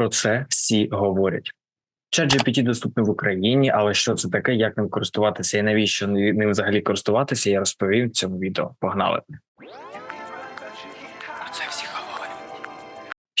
Про це всі говорять. ChatGPT доступний в Україні, але що це таке, як ним користуватися і навіщо ним взагалі користуватися, я розповім в цьому відео. Погнали!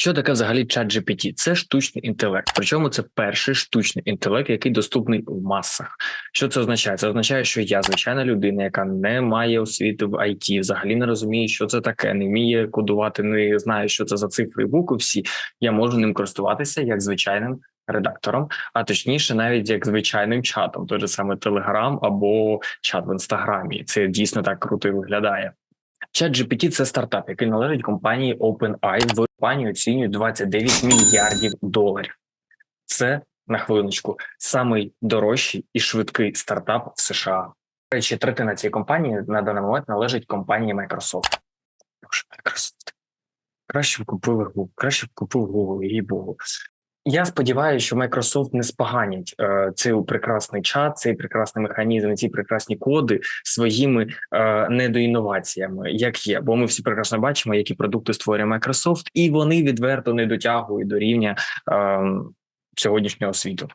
Що таке взагалі ChatGPT? Це штучний інтелект. Причому це перший штучний інтелект, який доступний в масах. Що це означає? Це означає, що я звичайна людина, яка не має освіти в IT, взагалі не розуміє, що це таке, не вміє кодувати, не знає, що це за цифри і букви. Всі я можу ним користуватися як звичайним редактором, а точніше, навіть як звичайним чатом, той же саме Telegram або чат в інстаграмі. Це дійсно так круто і виглядає. ChatGPT – це стартап, який належить компанії OpenAI. В компанії оцінюють 29 мільярдів доларів. Це на хвилиночку самий дорожчий і швидкий стартап в США. До Речі, третина цієї компанії на даний момент належить компанії Microsoft. Microsoft. Краще б купили Google, краще б купив Google, їй Богу. Я сподіваюся, що Microsoft не споганять е, цей прекрасний чат, цей прекрасний механізм, ці прекрасні коди своїми е, недоінноваціями, як є. Бо ми всі прекрасно бачимо, які продукти створює Microsoft, і вони відверто не дотягують до рівня е, сьогоднішнього світу,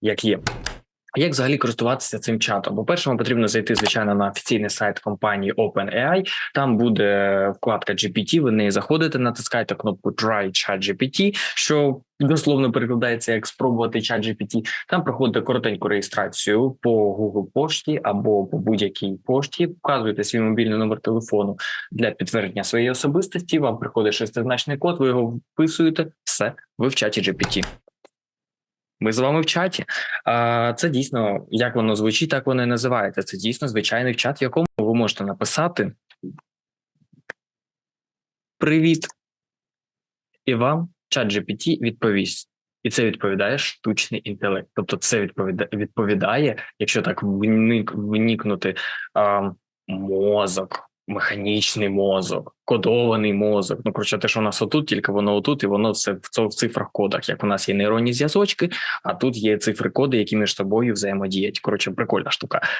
як є. Як взагалі користуватися цим чатом? По перше, вам потрібно зайти звичайно на офіційний сайт компанії OpenAI. Там буде вкладка GPT. Ви неї заходите, натискаєте кнопку Try Chat GPT, що дословно перекладається як спробувати чат GPT. Там проходите коротеньку реєстрацію по Google пошті або по будь-якій пошті. Вказуєте свій мобільний номер телефону для підтвердження своєї особистості. Вам приходить шестизначний код. Ви його вписуєте. Все, ви в чаті GPT. Ми з вами в чаті. Це дійсно як воно звучить, так воно і називається. Це дійсно звичайний чат, в якому ви можете написати Привіт. І вам чат GPT відповість. І це відповідає штучний інтелект. Тобто, це відповідає, відповідає якщо так вникнути мозок, механічний мозок, кодований мозок. Ну, коротше, те, що у нас отут, тільки воно отут, і воно все в цифрах кодах. Як у нас є нейронні зв'язочки, а тут є цифри коди, які між собою взаємодіють. Коротше, прикольна штука.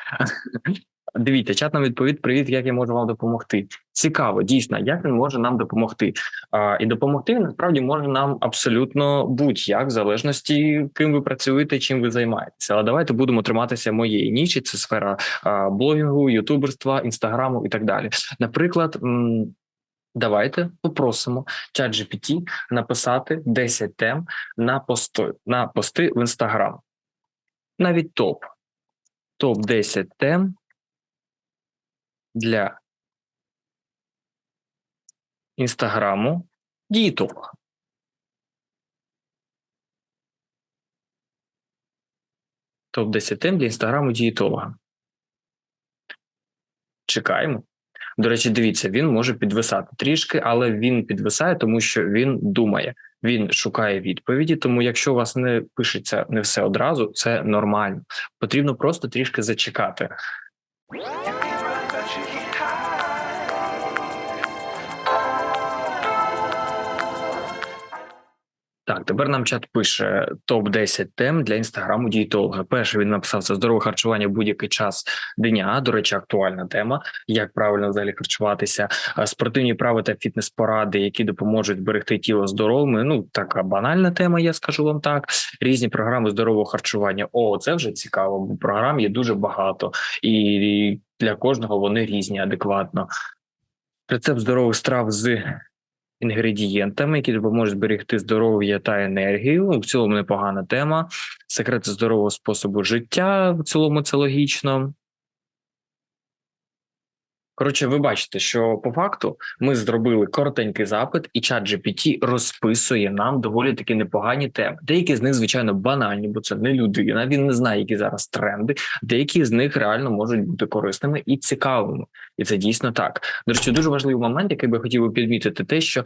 Дивіться, чат нам відповідь: Привіт, як я можу вам допомогти. Цікаво, дійсно, як він може нам допомогти. А, І допомогти насправді може нам абсолютно будь-як, в залежності, ким ви працюєте, чим ви займаєтеся. Але давайте будемо триматися моєї ніші. Це сфера а, блогінгу, ютуберства, інстаграму і так далі. Наприклад. Давайте попросимо чат GPT написати 10 тем на пости на пости в інстаграм. Навіть топ. Топ 10 тем для інстаграму дієтолога. Топ 10 тем для інстаграму дієтолога. Чекаємо. До речі, дивіться, він може підвисати трішки, але він підвисає, тому що він думає, він шукає відповіді. Тому, якщо у вас не пишеться не все одразу, це нормально. Потрібно просто трішки зачекати. Тепер нам чат пише топ 10 тем для інстаграму дієтолога. Перший він написав це здорове харчування в будь-який час дня. До речі, актуальна тема, як правильно взагалі харчуватися, спортивні прави та фітнес-поради, які допоможуть берегти тіло здоровими. Ну така банальна тема, я скажу вам так. Різні програми здорового харчування. О, це вже цікаво, бо програм є дуже багато, і для кожного вони різні адекватно. Рецепт здорових страв з інгредієнтами, які допоможуть зберегти здоров'я та енергію. В цілому непогана тема. Секрети здорового способу життя. В цілому це логічно. Коротше, ви бачите, що по факту ми зробили коротенький запит, і чат GPT розписує нам доволі таки непогані теми. Деякі з них, звичайно, банальні, бо це не людина. Він не знає, які зараз тренди. Деякі з них реально можуть бути корисними і цікавими, і це дійсно так. До речі, дуже важливий момент, який би хотів підмітити, те, що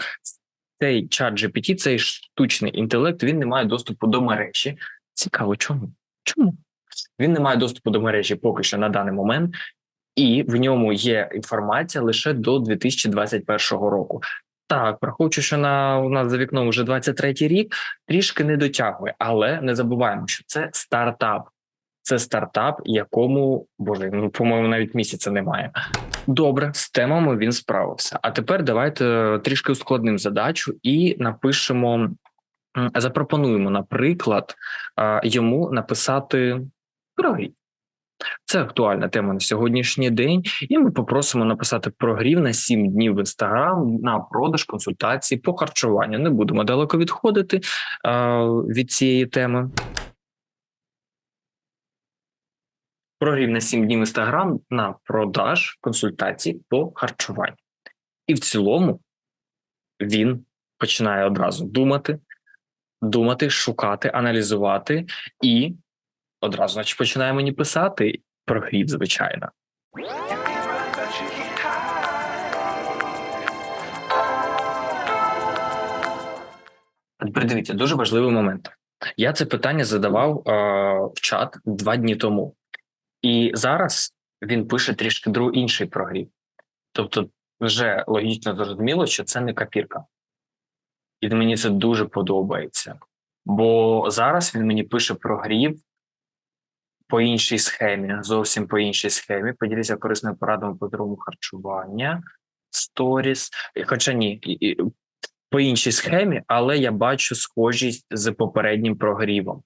цей чат GPT, цей штучний інтелект, він не має доступу до мережі. Цікаво, чому? Чому? Він не має доступу до мережі поки що на даний момент і в ньому є інформація лише до 2021 року. Так, враховуючи, що на у нас за вікном вже 23-й рік, трішки не дотягує, але не забуваємо, що це стартап. Це стартап, якому боже, ну по-моєму, навіть місяця немає. Добре, з темами він справився. А тепер давайте трішки ускладнимо задачу і напишемо запропонуємо, наприклад, йому написати прогрів. Це актуальна тема на сьогоднішній день, і ми попросимо написати прогрів на 7 днів в інстаграм на продаж консультацій по харчуванню. Не будемо далеко відходити від цієї теми. Прогрів на 7 днів інстаграм на продаж консультацій по харчуванню. І в цілому він починає одразу думати, думати, шукати, аналізувати і одразу, значить, починає мені писати про хліб, звичайно. А Тепер дивіться, дуже важливий момент. Я це питання задавав е, в чат два дні тому, і зараз він пише трішки друг інший прогрів. Тобто, вже логічно зрозуміло, що це не копірка. І мені це дуже подобається. Бо зараз він мені пише прогрів по іншій схемі, зовсім по іншій схемі. Поділіться корисними порадами по здоровому харчування, сторіс. Хоча ні, по іншій схемі, але я бачу схожість з попереднім прогрівом.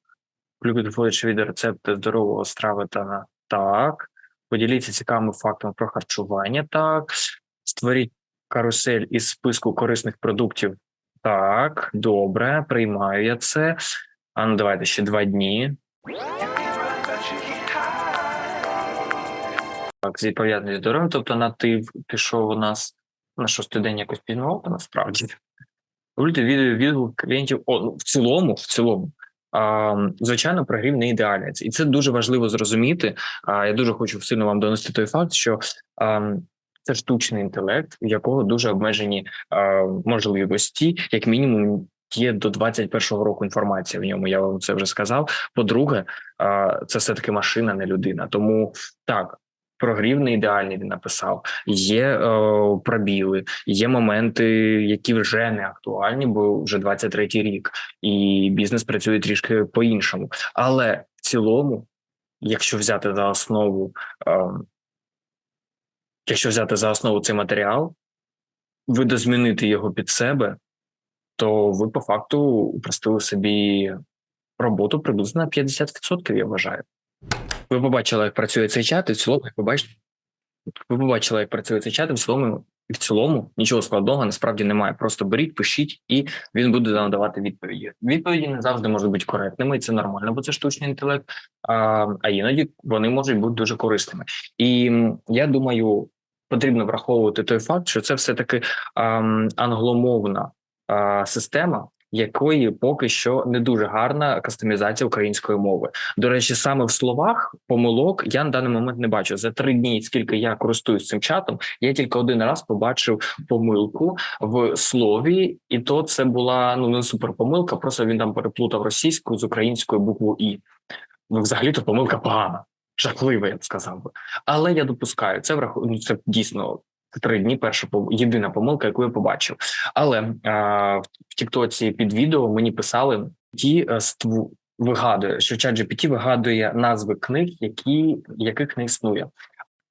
Любить вводячи відео рецепти здорового страви та на так. Поділіться цікавими фактами про харчування. Так, створіть карусель із списку корисних продуктів. Так, добре, приймаю я це. А ну давайте ще два дні. Так, зі пов'язаний з тобто на ти пішов у нас на шостий день якось пізнавав, насправді. Відео відгук клієнтів. О, ну, в цілому, в цілому. А, звичайно, прогрів не ідеальний. І це дуже важливо зрозуміти. А, я дуже хочу сильно вам донести той факт, що а, це штучний інтелект, у якого дуже обмежені а, можливості, як мінімум. Є до 21-го року інформація в ньому. Я вам це вже сказав. По-друге, це все таки машина, не людина. Тому так, прогрів не ідеальний. Він написав. Є е, пробіли, є моменти, які вже не актуальні, бо вже 23-й рік, і бізнес працює трішки по-іншому. Але в цілому, якщо взяти за основу, е, якщо взяти за основу цей матеріал, видозмінити його під себе, то ви по факту упростили собі роботу приблизно на 50%, я вважаю. Ви побачили, як працює цей чат, і в цілому, як ви бачите, ви побачили, як працює цей чат, і в цілому, і в цілому нічого складного насправді немає. Просто беріть, пишіть, і він буде надавати відповіді. Відповіді не завжди можуть бути коректними, і це нормально, бо це штучний інтелект. А, а іноді вони можуть бути дуже корисними. І я думаю, потрібно враховувати той факт, що це все таки англомовна система. Якої поки що не дуже гарна кастомізація української мови. До речі, саме в словах помилок я на даний момент не бачу. За три дні, скільки я користуюсь цим чатом, я тільки один раз побачив помилку в слові, і то це була ну не супер помилка, просто він там переплутав російську з українською букву І. Ну, взагалі то помилка погана, жахлива, я б сказав би. Але я допускаю це враху... ну, це дійсно. Три дні перша єдина помилка, яку я побачив. Але а, в Тіктоці під відео мені писали ті е, ству вигадує, що ChatGPT вигадує назви книг, які яких не існує.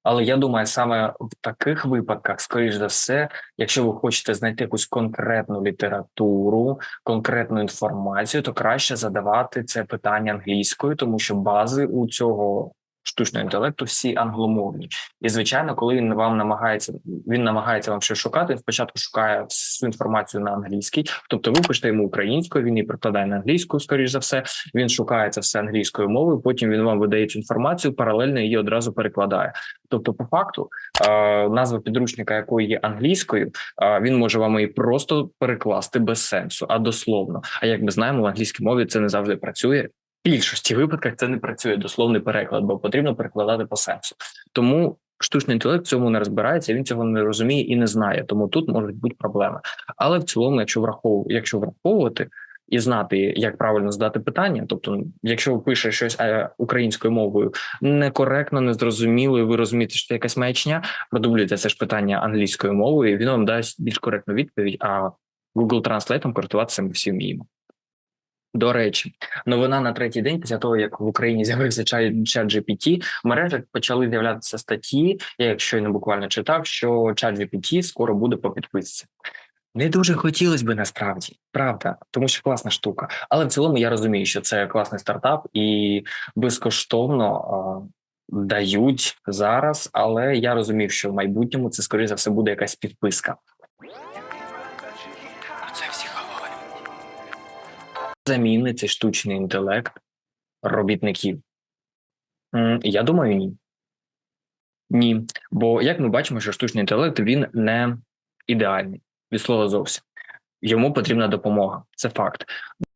Але я думаю, саме в таких випадках, скоріш за все, якщо ви хочете знайти якусь конкретну літературу, конкретну інформацію, то краще задавати це питання англійською, тому що бази у цього штучного інтелекту всі англомовні. І звичайно, коли він вам намагається, він намагається вам щось шукати. Він спочатку шукає всю інформацію на англійській, тобто ви пишете йому українською, він її прикладає на англійську, скоріш за все. Він шукає це все англійською мовою. Потім він вам видає цю інформацію, паралельно її одразу перекладає. Тобто, по факту, е, назва підручника, якої є англійською, е, він може вам її просто перекласти без сенсу, а дословно. А як ми знаємо, в англійській мові це не завжди працює. Більшості випадках це не працює дословний переклад, бо потрібно перекладати по сенсу. Тому штучний інтелект цьому не розбирається, він цього не розуміє і не знає. Тому тут можуть бути проблеми. Але в цілому, якщо враховувати, якщо враховувати і знати, як правильно здати питання, тобто, якщо ви пишете щось е, українською мовою некоректно, незрозуміло, і ви розумієте, що це якась маячня, продублюйте це ж питання англійською мовою, і він вам дасть більш коректну відповідь. А Google Translate користуватися ми всі вміємо. До речі, новина на третій день після того, як в Україні з'явився чат GPT, в мережах почали з'являтися статті. Я, якщо й не буквально читав, що чат GPT скоро буде по підписці. Не дуже хотілося би насправді, правда, тому що класна штука. Але в цілому я розумію, що це класний стартап і безкоштовно а, дають зараз. Але я розумів, що в майбутньому це скоріше за все буде якась підписка. Заміни цей штучний інтелект робітників. Я думаю, ні. Ні. Бо як ми бачимо, що штучний інтелект він не ідеальний від слова зовсім. Йому потрібна допомога. Це факт.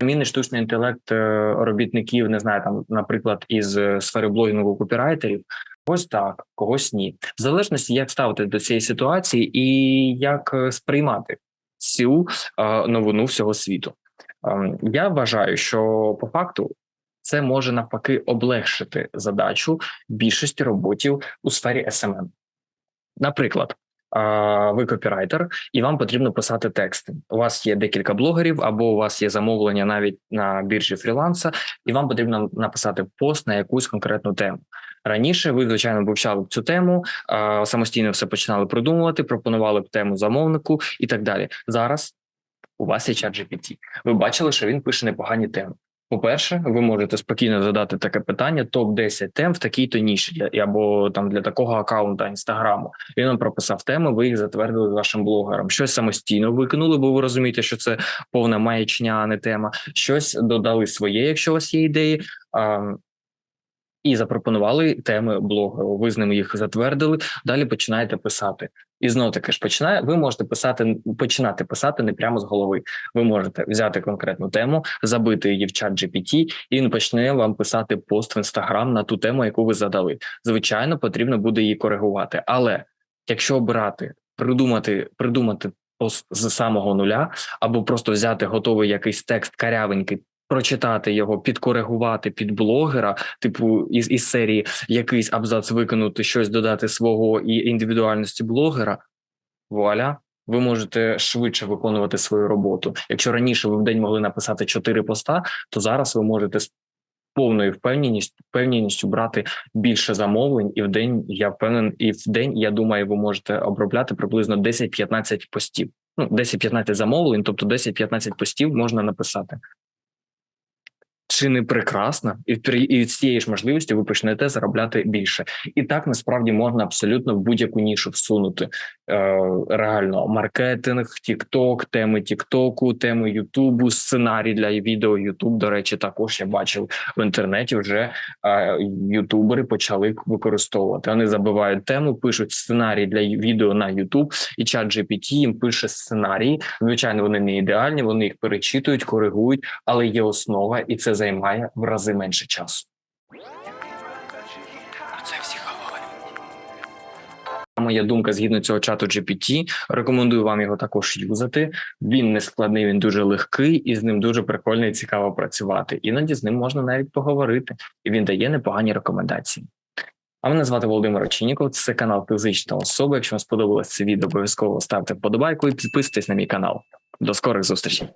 Заміни штучний інтелект е, робітників, не знаю, там, наприклад, із е, сфери блогінгу копірайтерів. Когось так, когось ні. В залежності, як ставити до цієї ситуації і як е, сприймати цю новину всього світу. Ем, Я вважаю, що по факту це може навпаки облегшити задачу більшості роботів у сфері SMM. Наприклад, ви копірайтер, і вам потрібно писати тексти. У вас є декілька блогерів, або у вас є замовлення навіть на біржі фріланса, і вам потрібно написати пост на якусь конкретну тему. Раніше ви, звичайно, вивчали б цю тему, самостійно все починали придумувати, пропонували б тему замовнику і так далі. Зараз у вас є чат GPT. Ви бачили, що він пише непогані теми. По-перше, ви можете спокійно задати таке питання: топ 10 тем в такій-то ніші або там для такого аккаунта інстаграму. Він вам прописав теми, ви їх затвердили вашим блогером. Щось самостійно викинули, бо ви розумієте, що це повна маячня, а не тема. Щось додали своє, якщо у вас є ідеї. І запропонували теми блогеру. Ви з ними їх затвердили. Далі починаєте писати. І знову таки ж починає. Ви можете писати, починати писати не прямо з голови. Ви можете взяти конкретну тему, забити її в чат GPT, і він почне вам писати пост в інстаграм на ту тему, яку ви задали. Звичайно, потрібно буде її коригувати. Але якщо обирати, придумати, придумати з самого нуля, або просто взяти готовий якийсь текст карявенький. Прочитати його, підкоригувати під блогера, типу із із серії якийсь абзац викинути, щось додати свого і індивідуальності блогера. Вуаля, ви можете швидше виконувати свою роботу. Якщо раніше ви в день могли написати 4 поста, то зараз ви можете з повною впевненістю впевненістю брати більше замовлень, і в день я впевнений, і в день я думаю, ви можете обробляти приблизно 10-15 постів. Ну, 10-15 замовлень, тобто 10-15 постів можна написати. Чи не прекрасно, і і від цієї ж можливості ви почнете заробляти більше, і так насправді можна абсолютно в будь-яку нішу всунути е, реально маркетинг, тікток, теми Тіктоку, теми Ютубу, сценарій для відео. Ютуб, до речі, також я бачив в інтернеті. Вже е, ютубери почали використовувати. Вони забивають тему, пишуть сценарій для відео на Ютуб, і чат GPT їм пише сценарії. Звичайно, вони не ідеальні, вони їх перечитують, коригують, але є основа, і це займає в рази менше часу. Це всі говорять. Моя думка згідно цього чату GPT. Рекомендую вам його також юзати. Він не складний, він дуже легкий, і з ним дуже прикольно і цікаво працювати. Іноді з ним можна навіть поговорити, і він дає непогані рекомендації. А мене звати Володимир Очиніков. Це канал Фізична особа. Якщо вам сподобалось це відео, обов'язково ставте вподобайку і підписуйтесь на мій канал. До скорих зустрічей.